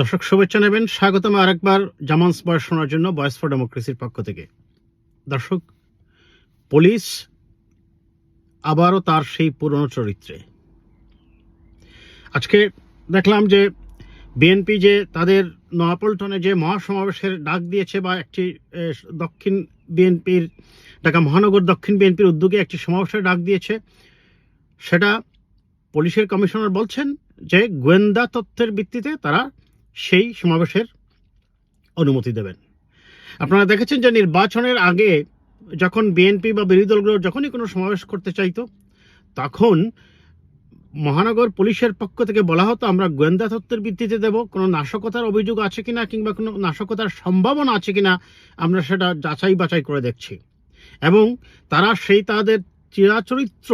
দর্শক, শুভেচ্ছা নেবেন। স্বাগতম আরেকবার জামান্স বয়স শোনার জন্য বয়স ফর ডেমোক্রেসির পক্ষ থেকে। দর্শক, পুলিশ আবারও তার সেই পুরনো চরিত্রে। আজকে দেখলাম যে বিএনপি যে তাদের নয়াপল্টনে যে মহাসমাবেশের ডাক দিয়েছে বা একটি দক্ষিণ বিএনপির, ঢাকা মহানগর দক্ষিণ বিএনপির উদ্যোগে একটি সমাবেশের ডাক দিয়েছে। সেটা পুলিশের কমিশনার বলছেন যে গোয়েন্দা তথ্যের ভিত্তিতে তারা সেই সমাবেশের অনুমতি দেবেন। আপনারা দেখেছেন যে নির্বাচনের আগে যখন বিএনপি বা বিরোধী দলগুলো যখনই কোনো সমাবেশ করতে চাইতো, তখন মহানগর পুলিশের পক্ষ থেকে বলা হতো, আমরা গোয়েন্দা তত্ত্বের ভিত্তিতে দেব, কোনো নাশকতার অভিযোগ আছে কিনা কিংবা কোনো নাশকতার সম্ভাবনা আছে কিনা আমরা সেটা যাচাই বাছাই করে দেখছি। এবং তারা সেই তাদের চিরাচরিত্র,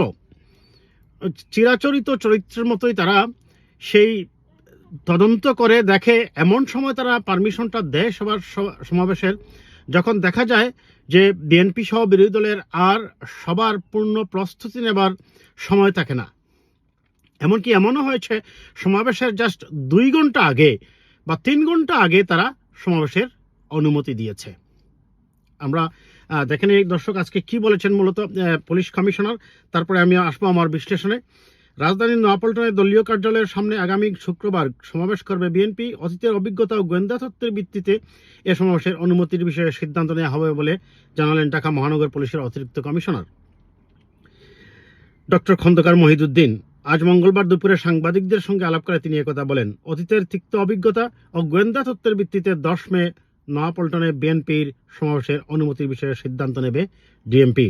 চিরাচরিত চরিত্রের মতোই তারা সেই তদন্ত করে দেখে এমন সময় তারা পারমিশনটা দেয় সবার সমাবেশের, যখন দেখা যায় যে বিএনপি সহ বিরোধী দলের আর সবার পূর্ণ প্রস্তুতি নেবার সময় থাকে না। এমনকি এমনও হয়েছে, সমাবেশের জাস্ট দুই ঘণ্টা আগে বা তিন ঘণ্টা আগে তারা সমাবেশের অনুমতি দিয়েছে। আমরা দেখেন এই দর্শক আজকে কি বলেছেন মূলত পুলিশ কমিশনার, তারপরে আমি আসব আমার বিশ্লেষণে। রাজধানীর নয়াপল্টনের দলীয় কার্যালয়ের সামনে আগামী শুক্রবার সমাবেশ করবে বিএনপি। অতীতের অভিজ্ঞতা ও গোয়েন্দা তত্ত্বের ভিত্তিতে এ সমাবেশের অনুমতির বিষয়ে সিদ্ধান্ত নেওয়া হবে বলে জানালেন ঢাকা মহানগর পুলিশের অতিরিক্ত কমিশনার। ডক্টর খন্দকার মহিদুদ্দিন, আজ মঙ্গলবার দুপুরে সাংবাদিকদের সঙ্গে আলাপ করে তিনি একথা বলেন, অতীতের তিক্ত অভিজ্ঞতা ও গোয়েন্দা তত্ত্বের ভিত্তিতে দশ মে নয়াপল্টনে বিএনপির সমাবেশের অনুমতির বিষয়ে সিদ্ধান্ত নেবে ডিএমপি।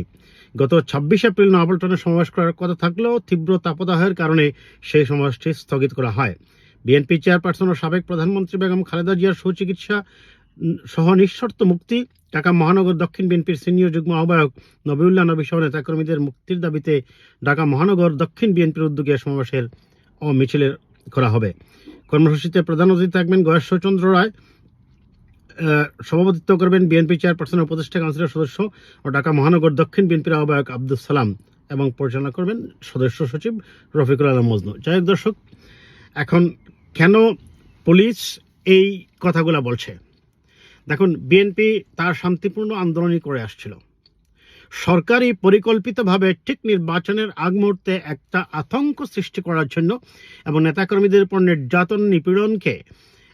গত ছাব্বিশ এপ্রিল নয়াপল্টনে সমাবেশ করার কথা থাকলেও তীব্র তাপদাহের কারণে সেই সমাবেশটি স্থগিত করা হয়। বিএনপি চেয়ারপারসন ও সাবেক প্রধানমন্ত্রী বেগম খালেদা জিয়ার সুচিকিৎসা সহ নিঃশর্ত মুক্তি, ঢাকা মহানগর দক্ষিণ বিএনপির সিনিয়র যুগ্ম আহ্বায়ক নবিউল্লাহ নবী সহ নেতাকর্মীদের মুক্তির দাবিতে ঢাকা মহানগর দক্ষিণ বিএনপির উদ্যোগে সমাবেশের ও মিছিলের করা হবে। কর্মসূচিতে প্রধান অতিথি থাকবেন গয়েশ্বরচন্দ্র রায় সভাপতিত্ব করবেন বিএনপি চেয়ারপারসনের উপদেষ্টা কাউন্সিলের সদস্য ও ঢাকা মহানগর দক্ষিণ বিএনপির আহ্বায়ক আব্দুল সালাম এবং পরিচালনা করবেন সদস্য সচিব রফিকুল আলম মজনু। যাই হোক দর্শক, এখন কেন পুলিশ এই কথাগুলো বলছে? দেখুন, বিএনপি তার শান্তিপূর্ণ আন্দোলনই করে আসছিল। সরকারি পরিকল্পিতভাবে ঠিক নির্বাচনের আগ মুহূর্তে একটা আতঙ্ক সৃষ্টি করার জন্য এবং নেতাকর্মীদের উপর নির্যাতন নিপীড়নকে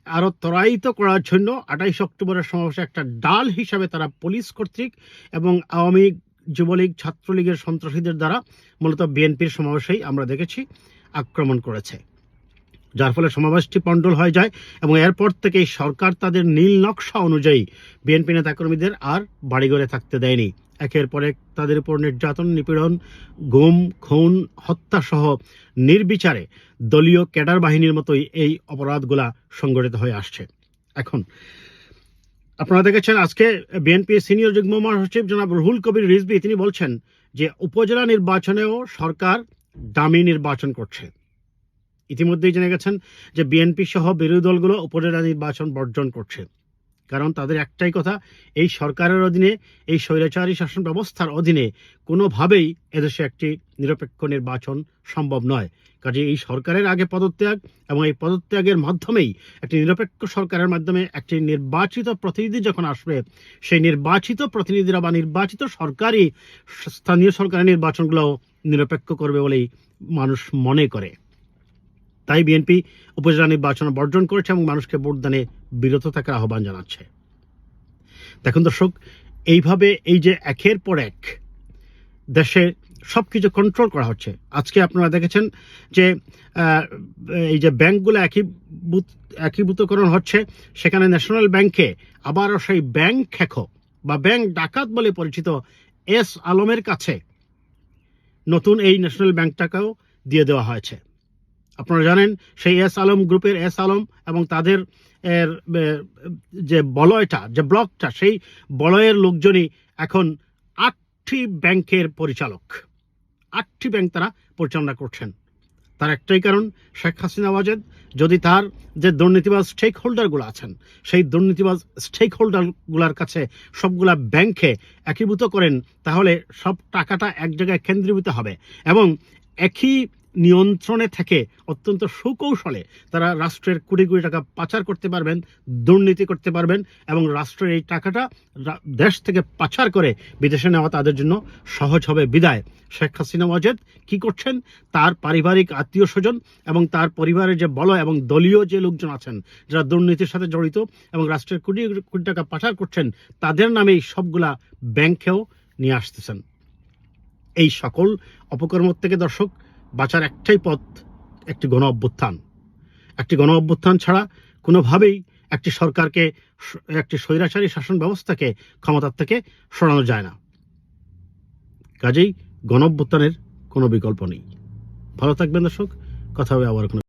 আরও ত্বরায়িত করার জন্য আঠাইশ অক্টোবরের সমাবেশে একটা ডাল হিসাবে তারা পুলিশ কর্তৃক এবং আওয়ামী যুবলীগ, ছাত্রলীগের সন্ত্রাসীদের দ্বারা মূলত বিএনপির সমাবেশেই আমরা দেখেছি আক্রমণ করেছে। যার ফলে সমাবেশটি পণ্ডল হয়ে যায় এবং এরপর থেকেই সরকার তাদের নীল নকশা অনুযায়ী বিএনপি নেতাকর্মীদের আর বাড়িঘরে থাকতে দেয়নি। একের পর এক তাদের উপর নির্যাতন, নিপীড়ন, গুম, খুন, হত্যা সহ নির্বিচারে দলীয় ক্যাডার বাহিনীর মতোই এই অপরাধগুলা সংগঠিত হয়ে আসছে। এখন আপনারা দেখেছেন আজকে বিএনপি সিনিয়র যুগ্ম মহাসচিব জনাব রুহুল কবির রিজবি তিনি বলছেন যে উপজেলা নির্বাচনেও সরকার দামি নির্বাচন করছে। ইতিমধ্যেই জেনে গেছেন যে বিএনপি সহ বিরোধী দলগুলো উপজেলা নির্বাচন বর্জন করছে। কারণ তাদের একটাই কথা, এই সরকারের অধীনে, এই স্বৈরাচারী শাসন ব্যবস্থার অধীনে কোনোভাবেই এদেশে একটি নিরপেক্ষ নির্বাচন সম্ভব নয়। কাজে এই সরকারের আগে পদত্যাগ এবং এই পদত্যাগের মাধ্যমেই একটি নিরপেক্ষ সরকারের মাধ্যমে একটি নির্বাচিত প্রতিনিধি যখন আসবে, সেই নির্বাচিত প্রতিনিধিরা বা নির্বাচিত সরকারই স্থানীয় সরকারের নির্বাচনগুলো নিরপেক্ষ করবে বলেই মানুষ মনে করে। তাই বিএনপি উপজেলা নির্বাচন বর্জন করেছে এবং মানুষকে ভোটদানে বিরত থাকার আহ্বান জানাচ্ছে। দেখুন দর্শক, এইভাবে এই যে একের পর এক দেশে সব কিছু কন্ট্রোল করা হচ্ছে। আজকে আপনারা দেখেছেন যে এই যে ব্যাংকগুলো একীভূত, একীভূতকরণ হচ্ছে, সেখানে ন্যাশনাল ব্যাংকে আবারও সেই ব্যাংক খেকো বা ব্যাংক ডাকাত বলে পরিচিত এস আলমের কাছে নতুন এই ন্যাশনাল ব্যাংকটাকেও দিয়ে দেওয়া হয়েছে। আপনারা জানেন, সেই এস আলম গ্রুপের এস আলম এবং তাদের এর যে বলয়টা, যে ব্লকটা, সেই বলয়ের লোকজনই এখন আটটি ব্যাংকের পরিচালক। আটটি ব্যাংক তারা পরিচালনা করছেন। তার একটাই কারণ, শেখ হাসিনা ওয়াজেদ। যদি তার যে দুর্নীতিবাজ স্টেক হোল্ডারগুলো আছেন, সেই দুর্নীতিবাজ স্টেক হোল্ডারগুলোর কাছে সবগুলা ব্যাংকে একীভূত করেন, তাহলে সব টাকাটা এক জায়গায় কেন্দ্রীভূত হবে এবং একই নিয়ন্ত্রণে থেকে অত্যন্ত সুকৌশলে তারা রাষ্ট্রের কোটি কোটি টাকা পাচার করতে পারবেন, দুর্নীতি করতে পারবেন এবং রাষ্ট্রের এই টাকাটা দেশ থেকে পাচার করে বিদেশে নেওয়া তাদের জন্য সহজ হবে বিদায়। শেখ হাসিনা, ওয়াজেদ কি করছেন? তার পারিবারিক আত্মীয় স্বজন এবং তার পরিবারের যে বল এবং দলীয় যে লোকজন আছেন, যারা দুর্নীতির সাথে জড়িত এবং রাষ্ট্রের কোটি কোটি টাকা পাচার করছেন, তাদের নামে এই সবগুলা ব্যাংকেও নিয়ে আসতেছেন। এই সকল অপকর্ম থেকে দর্শক বাঁচার একটাই পথ একটি গণ অভ্যুত্থান। একটি গণ অভ্যুত্থান ছাড়া কোনোভাবেই একটি সরকারকে একটি স্বৈরাচারী শাসন ব্যবস্থাকে ক্ষমতার থেকে সরানো যায় না। কাজেই গণ অভ্যুত্থানের কোনো বিকল্প নেই। ভালো থাকবেন দর্শক, কথা হবে আবার কোনো